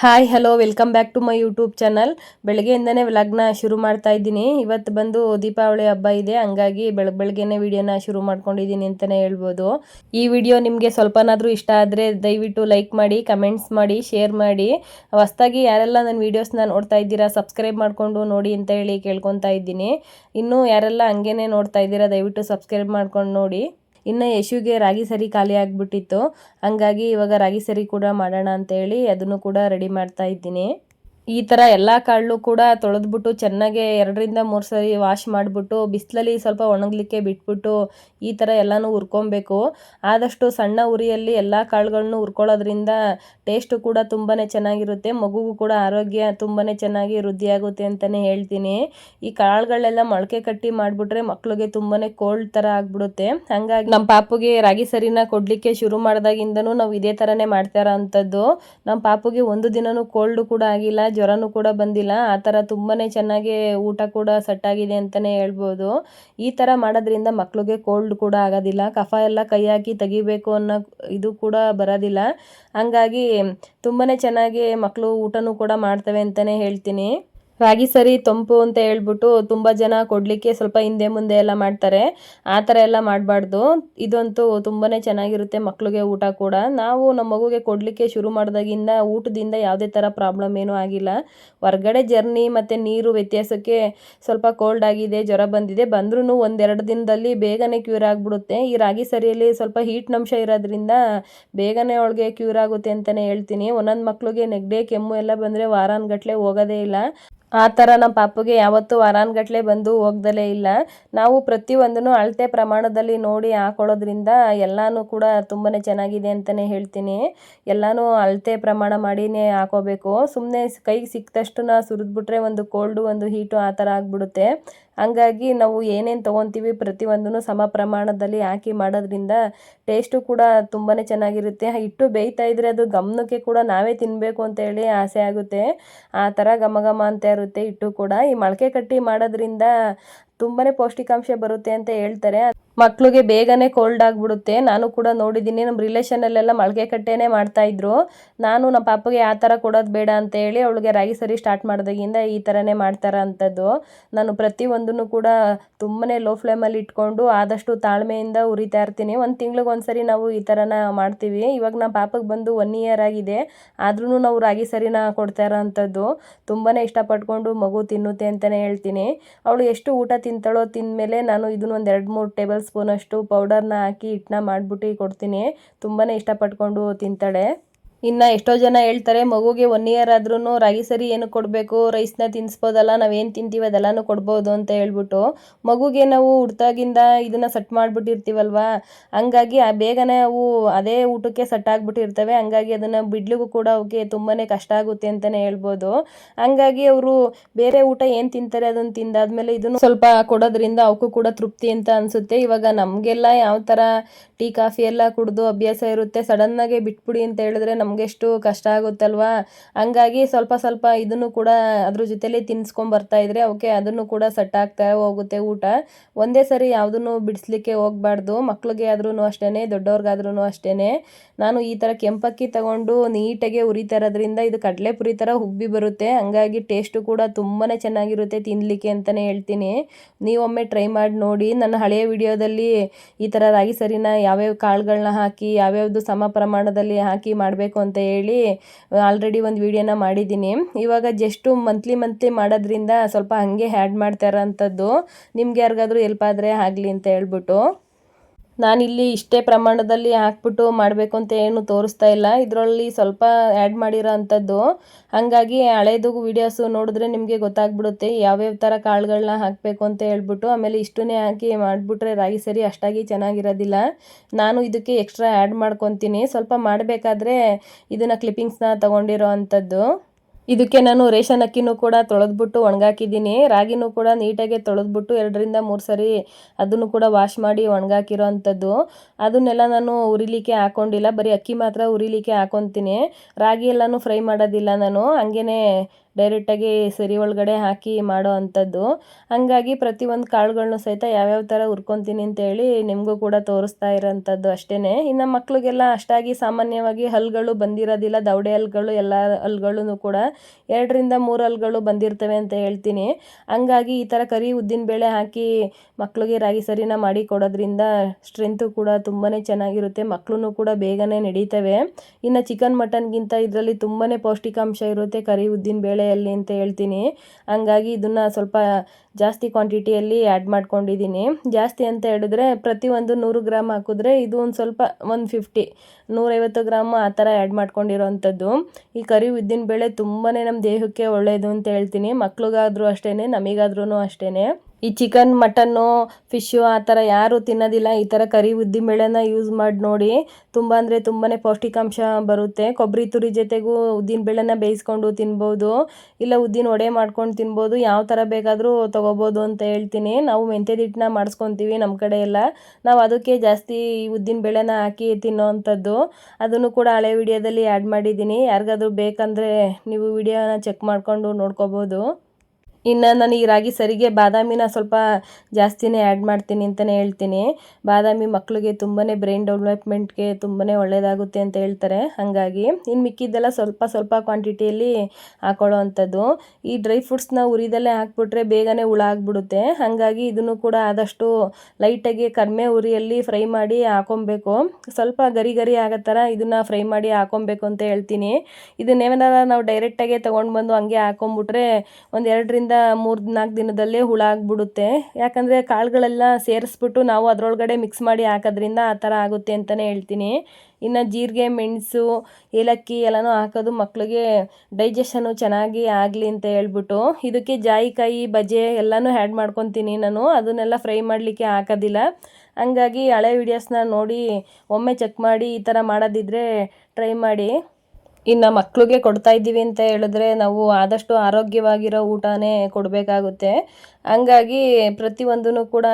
hi hello welcome back to my YouTube channel ಬೆಳಗ್ಗೆಯಿಂದನೇ ವ್ಲಾಗ್ನ ಶುರು ಮಾಡ್ತಾ ಇದ್ದೀನಿ. ಇವತ್ತು ಬಂದು ದೀಪಾವಳಿ ಹಬ್ಬ ಇದೆ. ಹಂಗಾಗಿ ಬೆಳಗ್, ಬೆಳಗ್ಗೆನೆ ವಿಡಿಯೋನ ಶುರು ಮಾಡ್ಕೊಂಡಿದ್ದೀನಿ ಅಂತಲೇ ಹೇಳ್ಬೋದು. ಈ ವಿಡಿಯೋ ನಿಮಗೆ ಸ್ವಲ್ಪನಾದರೂ ಇಷ್ಟ ಆದರೆ ದಯವಿಟ್ಟು ಲೈಕ್ ಮಾಡಿ ಕಮೆಂಟ್ಸ್ ಮಾಡಿ ಶೇರ್ ಮಾಡಿ. ಹೊಸ್ದಾಗಿ ಯಾರೆಲ್ಲ ನನ್ನ ವೀಡಿಯೋಸ್ನ ನೋಡ್ತಾ ಇದ್ದೀರಾ ಸಬ್ಸ್ಕ್ರೈಬ್ ಮಾಡಿಕೊಂಡು ನೋಡಿ ಅಂತ ಹೇಳಿ ಕೇಳ್ಕೊತಾ ಇದ್ದೀನಿ. ಇನ್ನೂ ಯಾರೆಲ್ಲ ಹಂಗೇನೆ ನೋಡ್ತಾ ಇದ್ದೀರಾ, ದಯವಿಟ್ಟು ಸಬ್ಸ್ಕ್ರೈಬ್ ಮಾಡ್ಕೊಂಡು ನೋಡಿ. ಇನ್ನು ಯಶುಗೆ ರಾಗಿ ಸರಿ ಖಾಲಿ ಆಗಿಬಿಟ್ಟಿತ್ತು. ಹಂಗಾಗಿ ಇವಾಗ ರಾಗಿ ಸರಿ ಕೂಡ ಮಾಡೋಣ ಅಂತೇಳಿ ಅದನ್ನು ಕೂಡ ರೆಡಿ ಮಾಡ್ತಾ ಇದ್ದೀನಿ. ಈ ಥರ ಎಲ್ಲ ಕಾಳು ಕೂಡ ತೊಳೆದ್ಬಿಟ್ಟು ಚೆನ್ನಾಗೆ ಎರಡರಿಂದ ಮೂರು ಸರಿ ವಾಶ್ ಮಾಡಿಬಿಟ್ಟು, ಬಿಸಿಲಲ್ಲಿ ಸ್ವಲ್ಪ ಒಣಗಲಿಕ್ಕೆ ಬಿಟ್ಬಿಟ್ಟು ಈ ಥರ ಎಲ್ಲನೂ ಹುರ್ಕೊಬೇಕು. ಆದಷ್ಟು ಸಣ್ಣ ಉರಿಯಲ್ಲಿ ಎಲ್ಲ ಕಾಳುಗಳನ್ನು ಹುರ್ಕೊಳ್ಳೋದ್ರಿಂದ ಟೇಸ್ಟು ಕೂಡ ತುಂಬಾ ಚೆನ್ನಾಗಿರುತ್ತೆ, ಮಗುಗೂ ಕೂಡ ಆರೋಗ್ಯ ತುಂಬಾ ಚೆನ್ನಾಗಿ ವೃದ್ಧಿಯಾಗುತ್ತೆ ಅಂತಲೇ ಹೇಳ್ತೀನಿ. ಈ ಕಾಳುಗಳೆಲ್ಲ ಮೊಳಕೆ ಕಟ್ಟಿ ಮಾಡಿಬಿಟ್ರೆ ಮಕ್ಳಿಗೆ ತುಂಬಾ ಕೋಲ್ಡ್ ಥರ ಆಗಿಬಿಡುತ್ತೆ. ಹಂಗಾಗಿ ನಮ್ಮ ಪಾಪುಗೆ ರಾಗಿ ಸರಿನ ಕೊಡಲಿಕ್ಕೆ ಶುರು ಮಾಡಿದಾಗಿಂದನೂ ನಾವು ಇದೇ ಥರನೇ ಮಾಡ್ತಾರ ಅಂಥದ್ದು ನಮ್ಮ ಪಾಪುಗೆ ಒಂದು ದಿನನೂ ಕೋಲ್ಡ್ ಕೂಡ ಆಗಿಲ್ಲ ಜ್ವರನೂ ಕೂಡ ಬಂದಿಲ್ಲ. ಆ ಥರ ತುಂಬಾ ಚೆನ್ನಾಗಿ ಊಟ ಕೂಡ ಸೆಟ್ ಆಗಿದೆ ಅಂತಲೇ ಹೇಳ್ಬೋದು. ಈ ಥರ ಮಾಡೋದ್ರಿಂದ ಮಕ್ಕಳಿಗೆ ಕೋಲ್ಡ್ ಕೂಡ ಆಗೋದಿಲ್ಲ. ಕಫ ಎಲ್ಲ ಕೈ ಹಾಕಿ ತೆಗಿಬೇಕು ಅನ್ನೋ ಇದು ಕೂಡ ಬರೋದಿಲ್ಲ. ಹಂಗಾಗಿ ತುಂಬಾ ಚೆನ್ನಾಗಿ ಮಕ್ಕಳು ಊಟನೂ ಕೂಡ ಮಾಡ್ತವೆ ಅಂತಲೇ ಹೇಳ್ತೀನಿ. ರಾಗಿ ಸರಿ, ತಂಪು ಅಂತ ಹೇಳ್ಬಿಟ್ಟು ತುಂಬ ಜನ ಕೊಡಲಿಕ್ಕೆ ಸ್ವಲ್ಪ ಹಿಂದೆ ಮುಂದೆ ಎಲ್ಲ ಮಾಡ್ತಾರೆ. ಆ ಥರ ಎಲ್ಲ ಮಾಡಬಾರ್ದು. ಇದಂತೂ ತುಂಬಾ ಚೆನ್ನಾಗಿರುತ್ತೆ ಮಕ್ಕಳಿಗೆ ಊಟ ಕೂಡ. ನಾವು ನಮ್ಮ ಮಗುಗೆ ಕೊಡಲಿಕ್ಕೆ ಶುರು ಮಾಡಿದಾಗಿಂದ ಊಟದಿಂದ ಯಾವುದೇ ಥರ ಪ್ರಾಬ್ಲಮ್ ಏನೂ ಆಗಿಲ್ಲ. ಹೊರ್ಗಡೆ ಜರ್ನಿ ಮತ್ತು ನೀರು ವ್ಯತ್ಯಾಸಕ್ಕೆ ಸ್ವಲ್ಪ ಕೋಲ್ಡ್ ಆಗಿದೆ, ಜ್ವರ ಬಂದಿದೆ. ಬಂದ್ರೂ ಒಂದೆರಡು ದಿನದಲ್ಲಿ ಬೇಗನೆ ಕ್ಯೂರ್ ಆಗಿಬಿಡುತ್ತೆ. ಈ ರಾಗಿ ಸರಿಯಲ್ಲಿ ಸ್ವಲ್ಪ ಹೀಟ್ ಅಂಶ ಇರೋದ್ರಿಂದ ಬೇಗನೆ ಅವಳಿಗೆ ಕ್ಯೂರ್ ಆಗುತ್ತೆ ಅಂತಲೇ ಹೇಳ್ತೀನಿ. ಒಂದೊಂದು ಮಕ್ಳಿಗೆ ನೆಗಡಿ ಕೆಮ್ಮು ಎಲ್ಲ ಬಂದರೆ ವಾರಾನ್ಗಟ್ಲೆ ಹೋಗೋದೇ ಇಲ್ಲ. ಆ ಥರ ನಮ್ಮ ಪಾಪುಗೆ ಯಾವತ್ತೂ ವಾರಾನ್ಗಟ್ಲೆ ಬಂದು ಹೋಗ್ದಲೇ ಇಲ್ಲ. ನಾವು ಪ್ರತಿಯೊಂದನ್ನು ಅಳತೆ ಪ್ರಮಾಣದಲ್ಲಿ ನೋಡಿ ಹಾಕೊಳ್ಳೋದ್ರಿಂದ ಎಲ್ಲನೂ ಕೂಡ ತುಂಬಾ ಚೆನ್ನಾಗಿದೆ ಅಂತಲೇ ಹೇಳ್ತೀನಿ. ಎಲ್ಲನೂ ಅಳತೆ ಪ್ರಮಾಣ ಮಾಡಿನೇ ಹಾಕೋಬೇಕು. ಸುಮ್ಮನೆ ಕೈಗೆ ಸಿಕ್ತಷ್ಟನ್ನ ಸುರಿದ್ಬಿಟ್ರೆ ಒಂದು ಕೋಲ್ಡು, ಒಂದು ಹೀಟು ಆ ಥರ ಆಗಿಬಿಡುತ್ತೆ. ಹಂಗಾಗಿ ನಾವು ಏನೇನು ತೊಗೊತೀವಿ ಪ್ರತಿಯೊಂದನ್ನು ಸಮ ಪ್ರಮಾಣದಲ್ಲಿ ಹಾಕಿ ಮಾಡೋದ್ರಿಂದ ಟೇಸ್ಟು ಕೂಡ ತುಂಬಾ ಚೆನ್ನಾಗಿರುತ್ತೆ. ಹಿಟ್ಟು ಬೇಯ್ತಾ ಇದ್ದರೆ ಅದು ಗಮನಕ್ಕೆ ಕೂಡ ನಾವೇ ತಿನ್ನಬೇಕು ಅಂತೇಳಿ ಆಸೆ ಆಗುತ್ತೆ. ಆ ಥರ ಘಮ ಘಮ ಅಂತ ಇರುತ್ತೆ ಹಿಟ್ಟು ಕೂಡ. ಈ ಮೊಳಕೆ ಕಟ್ಟಿ ಮಾಡೋದ್ರಿಂದ ತುಂಬಾ ಪೌಷ್ಟಿಕಾಂಶ ಬರುತ್ತೆ ಅಂತ ಹೇಳ್ತಾರೆ. ಮಕ್ಳಿಗೆ ಬೇಗನೆ ಕೋಲ್ಡ್ ಆಗಿಬಿಡುತ್ತೆ. ನಾನು ಕೂಡ ನೋಡಿದ್ದೀನಿ ನಮ್ಮ ರಿಲೇಷನಲ್ಲೆಲ್ಲ ಮೊಳಕೆ ಮಾಡ್ತಾ ಮಾಡ್ತಾಯಿದ್ರು ನಾನು ನಮ್ಮ ಪಾಪಗೆ ಆ ಥರ ಕೊಡೋದು ಬೇಡ ಅಂತ ಹೇಳಿ ಅವಳಿಗೆ ರಾಗಿ ಸರಿ ಸ್ಟಾರ್ಟ್ ಮಾಡಿದಾಗಿಂದ ಈ ಥರನೇ ಮಾಡ್ತಾರೆ ಅಂಥದ್ದು ನಾನು ಪ್ರತಿಯೊಂದನ್ನು ಕೂಡ ತುಂಬಾ ಲೋ ಫ್ಲೇಮಲ್ಲಿ ಇಟ್ಕೊಂಡು ಆದಷ್ಟು ತಾಳ್ಮೆಯಿಂದ ಉರಿತಾ ಇರ್ತೀನಿ. ಒಂದು ತಿಂಗ್ಳಿಗೆ ಒಂದು ಸರಿ ನಾವು ಈ ಥರನ ಮಾಡ್ತೀವಿ. ಇವಾಗ ನಮ್ಮ ಪಾಪಗೆ ಬಂದು ಒನ್ ಇಯರ್ ಆಗಿದೆ. ಆದ್ರೂ ನಾವು ರಾಗಿ ಸರಿನ ಕೊಡ್ತಾ ಇರೋ ಅಂಥದ್ದು ತುಂಬಾ ಇಷ್ಟಪಟ್ಕೊಂಡು ಮಗು ತಿನ್ನುತ್ತೆ ಅಂತಲೇ ಹೇಳ್ತೀನಿ. ಅವಳು ಎಷ್ಟು ಊಟ ತಿಂತಾಳೋ ತಿಂದಮೇಲೆ ನಾನು ಇದನ್ನ ಒಂದು ಎರಡು ಮೂರು ಟೇಬಲ್ ಸ್ಪೂನಷ್ಟು ಪೌಡರ್ನ ಹಾಕಿ ಹಿಟ್ಟನ್ನ ಮಾಡಿಬಿಟ್ಟು ಕೊಡ್ತೀನಿ. ತುಂಬಾ ಇಷ್ಟಪಟ್ಕೊಂಡು ತಿಂತಾಳೆ. ಇನ್ನು ಎಷ್ಟೋ ಜನ ಹೇಳ್ತಾರೆ, ಮಗುಗೆ ಒನ್ ಇಯರ್ ಆದ್ರೂ ರಾಗಿ ಸರಿ ಏನು ಕೊಡಬೇಕು ರೈಸ್ನ ತಿನ್ನಿಸ್ಬೋದಲ್ಲ ನಾವೇನು ತಿಂತೀವಿ ಅದೆಲ್ಲನೂ ಕೊಡ್ಬೋದು ಅಂತ ಹೇಳ್ಬಿಟ್ಟು ಮಗುಗೆ ನಾವು ಹುಡ್ತಾಗಿಂದ ಇದನ್ನು ಸೆಟ್ ಮಾಡಿಬಿಟ್ಟಿರ್ತೀವಲ್ವ? ಹಂಗಾಗಿ ಬೇಗನೆ ಅವು ಅದೇ ಊಟಕ್ಕೆ ಸೆಟ್ ಆಗಿಬಿಟ್ಟಿರ್ತವೆ, ಹಂಗಾಗಿ ಅದನ್ನು ಬಿಡ್ಲಿಗೂ ಕೂಡ ಅವಕ್ಕೆ ತುಂಬಾ ಕಷ್ಟ ಆಗುತ್ತೆ ಅಂತಲೇ ಹೇಳ್ಬೋದು. ಹಂಗಾಗಿ ಅವರು ಬೇರೆ ಊಟ ಏನು ತಿಂತಾರೆ ಅದನ್ನು ತಿಂದಾದ್ಮೇಲೆ ಇದನ್ನು ಸ್ವಲ್ಪ ಕೊಡೋದ್ರಿಂದ ಅವಕ್ಕೂ ಕೂಡ ತೃಪ್ತಿ ಅಂತ ಅನಿಸುತ್ತೆ. ಇವಾಗ ನಮಗೆಲ್ಲ ಯಾವ ಥರ ಟೀ, ಕಾಫಿ ಎಲ್ಲ ಕುಡಿದು ಅಭ್ಯಾಸ ಇರುತ್ತೆ, ಸಡನ್ನಾಗೆ ಬಿಟ್ಬಿಡಿ ಅಂತ ಹೇಳಿದ್ರೆ ನಮಗೆಷ್ಟು ಕಷ್ಟ ಆಗುತ್ತಲ್ವಾ? ಹಂಗಾಗಿ ಸ್ವಲ್ಪ ಸ್ವಲ್ಪ ಇದನ್ನು ಕೂಡ ಅದ್ರ ಜೊತೆಲಿ ತಿನ್ಸ್ಕೊಂಡ್ ಬರ್ತಾ ಇದ್ರೆ ಅವಕ್ಕೆ ಅದನ್ನು ಕೂಡ ಸೆಟ್ ಆಗ್ತಾ ಹೋಗುತ್ತೆ ಊಟ. ಒಂದೇ ಸರಿ ಯಾವುದನ್ನು ಬಿಡಿಸ್ಲಿಕ್ಕೆ ಹೋಗ್ಬಾರ್ದು. ಮಕ್ಳಿಗೆ ಆದ್ರೂ ಅಷ್ಟೇ ದೊಡ್ಡವ್ರಿಗಾದ್ರೂ ಅಷ್ಟೇ ನಾನು ಈ ಥರ ಕೆಂಪಕ್ಕಿ ತಗೊಂಡು ನೀಟಾಗಿ ಉರಿತಾ ಇರೋದ್ರಿಂದ ಇದು ಕಡಲೆಪುರಿ ಥರ ಉಬ್ಬಿ ಬರುತ್ತೆ. ಹಂಗಾಗಿ ಟೇಸ್ಟು ಕೂಡ ತುಂಬಾ ಚೆನ್ನಾಗಿರುತ್ತೆ ತಿನ್ನಲಿಕ್ಕೆ ಅಂತಲೇ ಹೇಳ್ತೀನಿ. ನೀವೊಮ್ಮೆ ಟ್ರೈ ಮಾಡಿ ನೋಡಿ. ನನ್ನ ಹಳೆಯ ವಿಡಿಯೋದಲ್ಲಿ ಈ ಥರ ರಾಗಿ ಸರಿನ ಯಾವ್ಯಾವ ಕಾಳುಗಳನ್ನ ಹಾಕಿ, ಯಾವ್ಯಾವ್ದು ಸಮ ಪ್ರಮಾಣದಲ್ಲಿ ಹಾಕಿ ಮಾಡಬೇಕು ಅಂತ ಹೇಳಿ ಆಲ್ರೆಡಿ ಒಂದು ವಿಡಿಯೋನ ಮಾಡಿದ್ದೀನಿ. ಇವಾಗ ಜಸ್ಟು ಮಂತ್ಲಿ ಮಂತ್ಲಿ ಮಾಡೋದ್ರಿಂದ ಸ್ವಲ್ಪ ಹಾಗೆ ಹ್ಯಾಡ್ ಮಾಡ್ತಾ ಇರೋಂಥದ್ದು. ನಿಮ್ಗೆ ಯಾರಿಗಾದರೂ ಎಲ್ಪ್ ಆಗಲಿ ಅಂತ ಹೇಳ್ಬಿಟ್ಟು. ನಾನಿಲ್ಲಿ ಇಷ್ಟೇ ಪ್ರಮಾಣದಲ್ಲಿ ಹಾಕ್ಬಿಟ್ಟು ಮಾಡಬೇಕು ಅಂತ ಏನು ತೋರಿಸ್ತಾ ಇಲ್ಲ. ಇದರಲ್ಲಿ ಸ್ವಲ್ಪ ಆ್ಯಡ್ ಮಾಡಿರೋ ಅಂಥದ್ದು. ಹಾಗಾಗಿ ಹಳೇದು ವೀಡಿಯೋಸು ನೋಡಿದ್ರೆ ನಿಮಗೆ ಗೊತ್ತಾಗ್ಬಿಡುತ್ತೆ ಯಾವ್ಯಾವ ಥರ ಕಾಳುಗಳನ್ನ ಹಾಕಬೇಕು ಅಂತ ಹೇಳ್ಬಿಟ್ಟು, ಆಮೇಲೆ ಇಷ್ಟನ್ನೇ ಹಾಕಿ ಮಾಡಿಬಿಟ್ರೆ ರಾಗಿ ಸರಿ ಅಷ್ಟಾಗಿ ಚೆನ್ನಾಗಿರೋದಿಲ್ಲ. ನಾನು ಇದಕ್ಕೆ ಎಕ್ಸ್ಟ್ರಾ ಆ್ಯಡ್ ಮಾಡ್ಕೊತೀನಿ. ಸ್ವಲ್ಪ ಮಾಡಬೇಕಾದ್ರೆ ಇದನ್ನು ಕ್ಲಿಪ್ಪಿಂಗ್ಸ್ನ ತೊಗೊಂಡಿರೋ ಅಂಥದ್ದು. ಇದಕ್ಕೆ ನಾನು ರೇಷನ್ ಅಕ್ಕಿನೂ ಕೂಡ ತೊಳೆದ್ಬಿಟ್ಟು ಒಣಗಾಕಿದ್ದೀನಿ. ರಾಗಿನೂ ಕೂಡ ನೀಟಾಗಿ ತೊಳೆದ್ಬಿಟ್ಟು ಎರಡರಿಂದ ಮೂರು ಸರಿ ಅದನ್ನು ಕೂಡ ವಾಶ್ ಮಾಡಿ ಒಣಗಾಕಿರೋ ಅಂಥದ್ದು. ಅದನ್ನೆಲ್ಲ ನಾನು ಉರಿಲಿಕ್ಕೆ ಹಾಕೊಂಡಿಲ್ಲ. ಬರೀ ಅಕ್ಕಿ ಮಾತ್ರ ಉರಿಲಿಕ್ಕೆ ಹಾಕೊತೀನಿ. ರಾಗಿ ಎಲ್ಲನೂ ಫ್ರೈ ಮಾಡೋದಿಲ್ಲ ನಾನು. ಹಂಗೇ ಡೈರೆಕ್ಟಾಗಿ ಸರಿ ಒಳಗಡೆ ಹಾಕಿ ಮಾಡೋ ಅಂಥದ್ದು. ಹಾಗಾಗಿ ಪ್ರತಿಯೊಂದು ಕಾಳುಗಳನ್ನು ಸಹಿತ ಯಾವ್ಯಾವ ಥರ ಹುರ್ಕೊತೀನಿ ಅಂತೇಳಿ ನಿಮಗೂ ಕೂಡ ತೋರಿಸ್ತಾ ಇರೋಂಥದ್ದು ಅಷ್ಟೇ ಇನ್ನು ಮಕ್ಳಿಗೆಲ್ಲ ಅಷ್ಟಾಗಿ ಸಾಮಾನ್ಯವಾಗಿ ಹಲ್ಗಳು ಬಂದಿರೋದಿಲ್ಲ. ದೌಡೆ ಹಲ್ಗಳು, ಎಲ್ಲ ಹಲ್ಗಳೂ ಕೂಡ ಎರಡರಿಂದ ಮೂರು ಹಲ್ಗಳು ಬಂದಿರ್ತವೆ ಅಂತ ಹೇಳ್ತೀನಿ. ಹಂಗಾಗಿ ಈ ಥರ ಕರಿ ಉದ್ದಿನ ಬೇಳೆ ಹಾಕಿ ಮಕ್ಕಳಿಗೆ ರಾಗಿ ಸರಿನ ಮಾಡಿ ಕೊಡೋದ್ರಿಂದ ಸ್ಟ್ರೆಂತು ಕೂಡ ತುಂಬಾ ಚೆನ್ನಾಗಿರುತ್ತೆ. ಮಕ್ಕಳೂ ಕೂಡ ಬೇಗನೆ ನಡೀತವೆ. ಇನ್ನು ಚಿಕನ್ ಮಟನ್ಗಿಂತ ಇದರಲ್ಲಿ ತುಂಬಾ ಪೌಷ್ಟಿಕಾಂಶ ಇರುತ್ತೆ ಕರಿ ಉದ್ದಿನಬೇಳೆಯಲ್ಲಿ ಅಂತ ಹೇಳ್ತೀನಿ. ಹಂಗಾಗಿ ಇದನ್ನು ಸ್ವಲ್ಪ ಜಾಸ್ತಿ ಕ್ವಾಂಟಿಟಿಯಲ್ಲಿ ಆ್ಯಡ್ ಮಾಡ್ಕೊಂಡಿದ್ದೀನಿ. ಜಾಸ್ತಿ ಅಂತ ಹೇಳಿದ್ರೆ ಪ್ರತಿಯೊಂದು ನೂರು ಗ್ರಾಮ್ ಹಾಕಿದ್ರೆ ಇದು ಒಂದು ಸ್ವಲ್ಪ ಒಂದು ಫಿಫ್ಟಿ ನೂರೈವತ್ತು ಗ್ರಾಮ್ ಆ ಥರ ಆ್ಯಡ್ ಮಾಡ್ಕೊಂಡಿರೋವಂಥದ್ದು ಈ ಕರಿ ಉದ್ದಿನಬೇಳೆ ತುಂಬಾ ನಮ್ಮ ದೇಹಕ್ಕೆ ಒಳ್ಳೆಯದು ಅಂತ ಹೇಳ್ತೀನಿ. ಮಕ್ಳಿಗಾದ್ರೂ ಅಷ್ಟೇ ನಮಗಾದ್ರೂ ಅಷ್ಟೇ ಈ ಚಿಕನ್ ಮಟನ್ನು ಫಿಶ್ಶು ಆ ಥರ ಯಾರು ತಿನ್ನೋದಿಲ್ಲ. ಈ ಥರ ಕರಿ ಉದ್ದಿನಬೇಳೆನ ಯೂಸ್ ಮಾಡಿ ನೋಡಿ. ತುಂಬ ಅಂದರೆ ತುಂಬಾ ಪೌಷ್ಟಿಕಾಂಶ ಬರುತ್ತೆ. ಕೊಬ್ಬರಿ ತುರಿ ಜೊತೆಗೂ ಉದ್ದಿನಬೇಳೆನ ಬೇಯಿಸ್ಕೊಂಡು ತಿನ್ಬೋದು. ಇಲ್ಲ ಉದ್ದಿನ ವಡೆ ಮಾಡ್ಕೊಂಡು ತಿನ್ಬೋದು. ಯಾವ ಥರ ಬೇಕಾದರೂ ತೊಗೋಬೋದು ಅಂತ ಹೇಳ್ತೀನಿ. ನಾವು ಮೆಂತ್ಯದ ಹಿಟ್ಟನ್ನ ಮಾಡಿಸ್ಕೊತೀವಿ ನಮ್ಮ ಕಡೆ ಎಲ್ಲ. ನಾವು ಅದಕ್ಕೆ ಜಾಸ್ತಿ ಉದ್ದಿನಬೇಳೆನ ಹಾಕಿ ತಿನ್ನೋ ಅಂಥದ್ದು ಅದನ್ನು ಕೂಡ ಹಳೆ ವಿಡಿಯೋದಲ್ಲಿ ಆ್ಯಡ್ ಮಾಡಿದ್ದೀನಿ. ಯಾರಿಗಾದ್ರೂ ಬೇಕಂದರೆ ನೀವು ವಿಡಿಯೋನ ಚೆಕ್ ಮಾಡಿಕೊಂಡು ನೋಡ್ಕೋಬೋದು. ಇನ್ನು ನಾನು ಈ ರಾಗಿ ಸರಿಗೆ ಬಾದಾಮಿನ ಸ್ವಲ್ಪ ಜಾಸ್ತಿನೇ ಆ್ಯಡ್ ಮಾಡ್ತೀನಿ ಅಂತಲೇ ಹೇಳ್ತೀನಿ. ಬಾದಾಮಿ ಮಕ್ಕಳಿಗೆ ತುಂಬಾ ಬ್ರೈನ್ ಡೆವಲಪ್ಮೆಂಟ್ಗೆ ತುಂಬಾ ಒಳ್ಳೆಯದಾಗುತ್ತೆ ಅಂತ ಹೇಳ್ತಾರೆ. ಹಾಗಾಗಿ ಇನ್ನು ಮಿಕ್ಕಿದ್ದೆಲ್ಲ ಸ್ವಲ್ಪ ಸ್ವಲ್ಪ ಕ್ವಾಂಟಿಟಿಯಲ್ಲಿ ಹಾಕೊಳ್ಳೋ ಅಂಥದ್ದು ಈ ಡ್ರೈ ಫ್ರೂಟ್ಸ್ನ ಉರಿದಲ್ಲೇ ಹಾಕ್ಬಿಟ್ರೆ ಬೇಗನೆ ಹುಳ ಆಗಿಬಿಡುತ್ತೆ. ಹಾಗಾಗಿ ಇದನ್ನು ಕೂಡ ಆದಷ್ಟು ಲೈಟಾಗಿ ಕಡಿಮೆ ಉರಿಯಲ್ಲಿ ಫ್ರೈ ಮಾಡಿ ಹಾಕೊಬೇಕು. ಸ್ವಲ್ಪ ಗರಿ ಗರಿ ಆಗೋ ಥರ ಇದನ್ನು ಫ್ರೈ ಮಾಡಿ ಹಾಕೊಬೇಕು ಅಂತ ಹೇಳ್ತೀನಿ. ಇದನ್ನೇನಾರ ನಾವು ಡೈರೆಕ್ಟಾಗೆ ತೊಗೊಂಡು ಬಂದು ಹಂಗೆ ಹಾಕೊಂಬಿಟ್ರೆ ಒಂದು ಎರಡರಿಂದ ಮೂರು ನಾಲ್ಕು ದಿನದಲ್ಲೇ ಹುಳ ಆಗಿಬಿಡುತ್ತೆ. ಯಾಕಂದರೆ ಕಾಳುಗಳೆಲ್ಲ ಸೇರಿಸ್ಬಿಟ್ಟು ನಾವು ಅದರೊಳಗಡೆ ಮಿಕ್ಸ್ ಮಾಡಿ ಹಾಕೋದ್ರಿಂದ ಆ ಥರ ಆಗುತ್ತೆ ಅಂತಲೇ ಹೇಳ್ತೀನಿ. ಇನ್ನು ಜೀರಿಗೆ, ಮೆಣಸು, ಏಲಕ್ಕಿ ಎಲ್ಲನೂ ಹಾಕೋದು ಮಕ್ಕಳಿಗೆ ಡೈಜೆಷನು ಚೆನ್ನಾಗಿ ಆಗಲಿ ಅಂತ ಹೇಳ್ಬಿಟ್ಟು ಇದಕ್ಕೆ ಜಾಯಿಕಾಯಿ, ಬಜೆ ಎಲ್ಲನೂ ಆ್ಯಡ್ ಮಾಡ್ಕೊತೀನಿ ನಾನು. ಅದನ್ನೆಲ್ಲ ಫ್ರೈ ಮಾಡಲಿಕ್ಕೆ ಹಾಕೋದಿಲ್ಲ. ಹಂಗಾಗಿ ಹಳೆ ವೀಡಿಯೋಸ್ನ ನೋಡಿ ಒಮ್ಮೆ ಚೆಕ್ ಮಾಡಿ ಈ ಥರ ಮಾಡೋದಿದ್ರೆ ಟ್ರೈ ಮಾಡಿ. ಇನ್ನು ಮಕ್ಕಳಿಗೆ ಕೊಡ್ತಾ ಇದ್ದೀವಿ ಅಂತ ಹೇಳಿದ್ರೆ ನಾವು ಆದಷ್ಟು ಆರೋಗ್ಯವಾಗಿರೋ ಊಟನೇ ಕೊಡಬೇಕಾಗುತ್ತೆ. ಹಂಗಾಗಿ ಪ್ರತಿಯೊಂದೂ ಕೂಡ